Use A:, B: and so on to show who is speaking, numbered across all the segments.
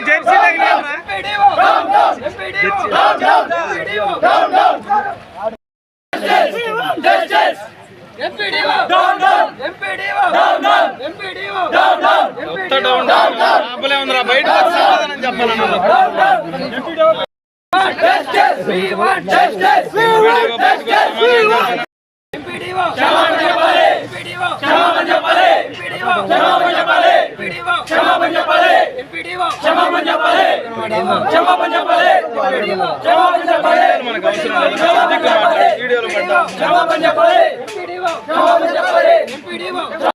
A: Jersey తగిలేమ్మా లోపలే క్షమాపణ చెప్పాలి క్షమాపణ చెప్పాలి క్షమాపణ చెప్పాలి క్షమాపణ చెప్పాలి క్షమాపణ చెప్పాలి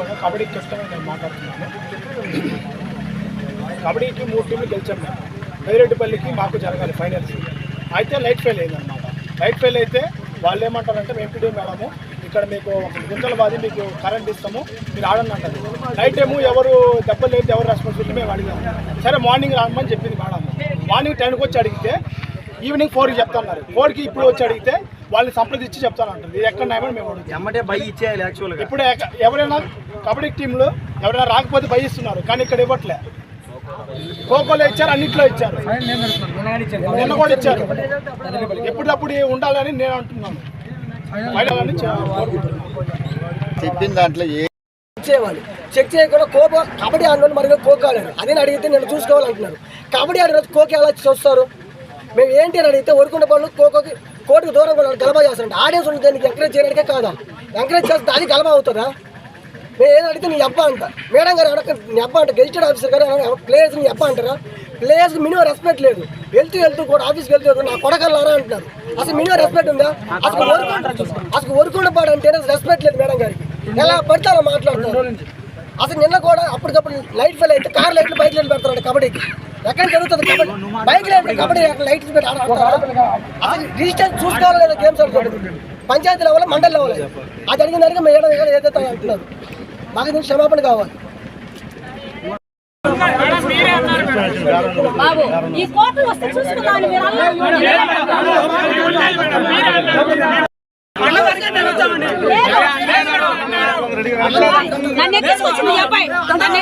A: పడ్డా
B: కబడ్డీ కెప్టెన్ నేను మాట్లాడుతున్నాను. కబడ్డీకి మూడు టీంలు గెలిచాం మేము. బైరెడ్డిపల్లికి మాకు జరగాలి ఫైనల్స్. అయితే లైట్ ఫెయిల్ అయిందన్నమాట. లైట్ ఫెయిల్ అయితే వాళ్ళు ఏమంటారంటే మేము ఎంపీడీ మేడము ఇక్కడ మీకు ఒక గుంతల బాధి మీకు కరెంట్ ఇస్తాము. మీరు ఆడండి అంటారు. నైట్ ఏమో ఎవరు దెబ్బలు లేదు ఎవరు రెస్పాన్సిబిలిటీ మేము అడిగాము సరే మార్నింగ్ రామని చెప్పింది మేడం మార్నింగ్ టెన్కి వచ్చి అడిగితే ఈవినింగ్ ఫోర్కి చెప్తున్నారు. ఫోర్కి ఇప్పుడు వచ్చి అడిగితే వాళ్ళని సంప్రదించి చెప్తాను అంటారు. ఇది ఎక్కడ న్యాయమని మేము
A: ఎమ్మటే బై ఇచ్చేయాలి యాక్చువల్గా
B: ఇప్పుడు ఎవరైనా కబడ్డీ టీంలో ఎవరైనా రాకపోతే భయిస్తున్నారు కానీ ఇక్కడ ఇవ్వట్లే. ఖోఖోలో ఇచ్చారు అన్నిట్లో ఇచ్చారు. నిన్న కూడా ఇచ్చారు. ఎప్పుడప్పుడు ఉండాలని నేను అంటున్నాను.
C: చెప్పిన దాంట్లో ఏ
D: చేయాలి. చెక్ చేయకుండా కోప కబడ్డీ ఆడిన మరి ఖోఖో ఆడారు. అదే అడిగితే నేను చూసుకోవాలంటున్నారు. కబడ్డీ ఆడిన ఖోఖో ఎలా చూస్తారు? మేము ఏంటి అని అడిగితే ఒరుకున్న పనులు ఖోఖోకి కోటికి దూరం కూడా గలబా చేస్తారంట. ఆడియన్స్ ఉంది దానికి ఎంకరేజ్ చేయడానికే కాదా? ఎంకరేజ్ చేస్తే అది గలబా అవుతుందా? మేము ఏదో అడిగితే నీ అబ్బా అంట. మేడం గారు అడగ నీ అబ్బా అంట గెజిటెడ్ ఆఫీసర్ గారు ప్లేయర్స్ నీ అబ్బా అంటారా? ప్లేయర్స్ మినిమం రెస్పెక్ట్ లేదు. వెళ్తూ వెళ్తూ కూడా ఆఫీస్కి వెళ్తూ నా కొడకల్లారా అంటున్నారు. అసలు మినిమం రెస్పెక్ట్ ఉందా? అసలు వరకు అసలు వరకుండా పాడు అంటే రెస్పెక్ట్ లేదు మేడం గారికి. ఎలా పడితే అలా మాట్లాడుతున్నారు అసలు నిన్న కూడా అప్పటికప్పుడు లైట్ ఫెయిల్ అయితే కార్ లైట్లు బైక్ లైట్లు పెడతారంట కబడ్డీకి. ఎక్కడ జరుగుతుంది కబడ్డీ? బైక్ లైట్ కబడ్డీ అక్కడ లైట్లు పెట్టి? అసలు రిజిస్టర్ చూసుకోవాలి లేదా గేమ్స్ ఆడుతుంది పంచాయతీ లెవెల్ మండలి లెవెల్. అది అడిగిన దానికి మేడం ఏదో ఏదైతే అంటున్నారు. మాకు దీనికి క్షమాపణ కావాలి.
E: బాబు ఈ కోర్టులు వస్తే మీరు నన్ను ఎక్కించుకొచ్చింది అబ్బాయి. నన్ను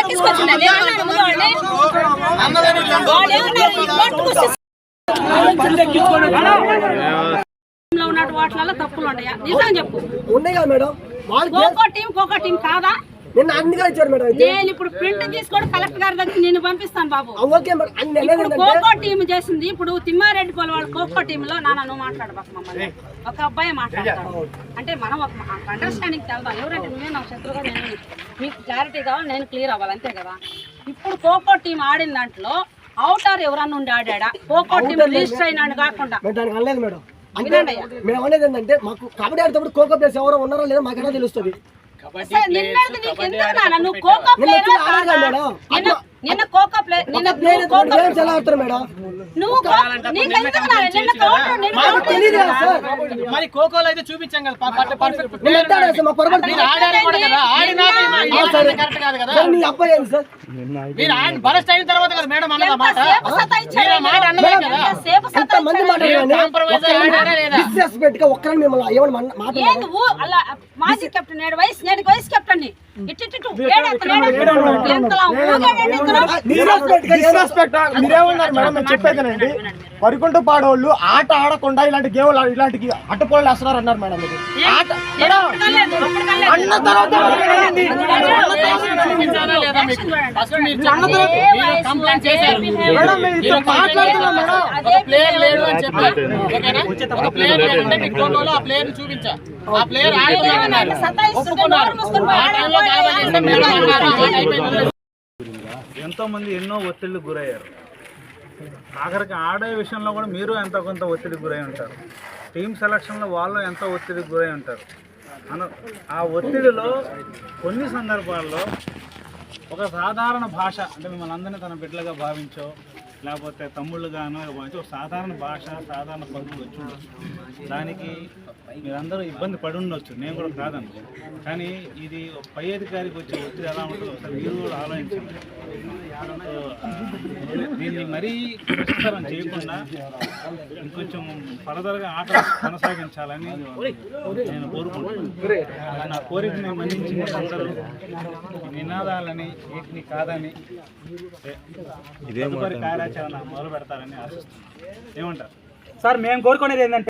E: ఎక్కించుకొచ్చింది వాళ్ళు ఏమన్నారు ఈ కోర్టుకు ఉన్నట్టు వాటిలలో తప్పులు ఉన్నాయా. నిజం చెప్పు.
D: ఉన్నాయి కదా మేడం? వాళ్ళు game-
E: kho kho team kho kho team కాదా?
D: నిన్న అన్నిగా ఇచ్చారు మేడం అయితే.
E: నేను ఇప్పుడు ప్రింట్ తీసుకొని కలెక్టర్ గారి దగ్గర నేను పంపిస్తాను బాబు.
D: ఓకే
E: ఇప్పుడు ఖోఖో టీం చేసింది. ఇప్పుడు తిమ్మారెడ్డి పోల వాళ్ళ ఖోఖో టీమ్లో నాన్న నువ్వు మాట్లాడబాక మమ్మల్ని. ఒక అబ్బాయి మాట్లాడతాడు. అంటే మనం ఒక అండర్స్టాండింగ్ తెల్దాం ఎవరంటే నువ్వే నాకు శత్రుగా నేను మీకు క్లారిటీ కావాలి నేను క్లియర్ అవ్వాలి. అంతే కదా? ఇప్పుడు ఖోఖో టీం ఆడిన దాంట్లో అవుటర్ ఎవరన్నా ఉండి ఆడాడా? ఖోఖో టీం రిజిస్టర్ అయినాడు కాకుండా.
D: అంటే. మేము అనేది ఏంటంటే మాకు కబడ్డీ ఆడేటప్పుడు కోకో ప్లేస్ ఎవరో ఉన్నారో లేదో మాకు ఎలా తెలుస్తుంది
E: నువ్వు ఖోఖో ప్లేయర్
D: మేడం.
E: నిన్న ఖోఖో ప్లే నిన్న ఖోఖో
D: గేమ్స్ ఎలా ఆడతారు మేడం?
E: నువ్వు నీకు నాన్న నిన్న కౌంటర్ నిన్న
D: మాకు
E: కౌంటర్
D: తెలియదు సార్.
F: మరి ఖోఖోలో అయితే చూపించాం కదా. ప- ప- పర్ఫెక్ట్
D: ఎంత ఆడాలి మా పొరపాటు.
F: మీరు ఆడారు కూడా కదా. ఆడినాక
D: ఆ, సరే.
F: కరెక్ట్ కాదు కదా.
D: సార్ నీ అబ్బాయి ఏంటి సార్?
F: మీరు ఆడి బరస్ట్ అయిన తర్వాత కదా మేడం అన్నది మాట. అన్నదే కదా.
D: ఎంత మంది డిస్రెస్పెక్ట్గా ఒక్కరిని మిమ్మల్ని ఏమని
E: ఏంది అలా మాజీ కెప్టెన్ నేడు వయసు నేను వైస్
B: కెప్టెన్ని మీరేమన్నారు మేడం? మేము చెప్పేదేనండి వరికుంట పాడోళ్ళు ఆట ఆడకుండా ఇలాంటి గేమ్లు ఇలాంటి అడ్డుపోళ్ళు వేస్తున్నారు అన్నారు మేడం మీరు. ఆట
E: నేను.
B: అన్న తర్వాత
F: చూపించా. ఆ ప్లేయర్ ఆడుతున్నారన్నారు ఎంతోమంది
A: ఎంతో మంది ఎన్నో ఒత్తిళ్ళకు గురయ్యారు. ఆఖరికి ఆడే విషయంలో కూడా మీరు ఎంతో కొంత ఒత్తిడికి గురై ఉంటారు. టీం సెలక్షన్లో వాళ్ళు ఎంతో ఒత్తిడికి గురై ఉంటారు. అన ఆ ఒత్తిడిలో కొన్ని సందర్భాల్లో ఒక సాధారణ భాష అంటే మిమ్మల్ని అందరినీ తన బిడ్డలుగా భావించో లేకపోతే తమ్ముళ్ళు గాను అంటే ఒక సాధారణ భాష సాధారణ పనులు వచ్చి ఉండొచ్చు. దానికి మీరందరూ ఇబ్బంది పడి ఉండొచ్చు. నేను కూడా కాదను కానీ ఇది పై అధికారికి వచ్చే ఒత్తిడి ఎలా ఉంటుందో ఒకసారి మీరు కూడా ఆలోచించండి. దీన్ని మరీ విస్తరం చేయకుండా ఇంకొంచెం ఫర్దర్గా ఆట కొనసాగించాలని నేను కోరుకుంటున్నాను. నా కోరికని మన్నించి మీరు అందరూ నినాదాలని వీటిని కాదని తదుపరి కార్యాచరణ మొదలు పెడతారని ఆశిస్తున్నాను. ఏమంటారు?
C: సార్ మేము కోరుకునేది ఏంటంటే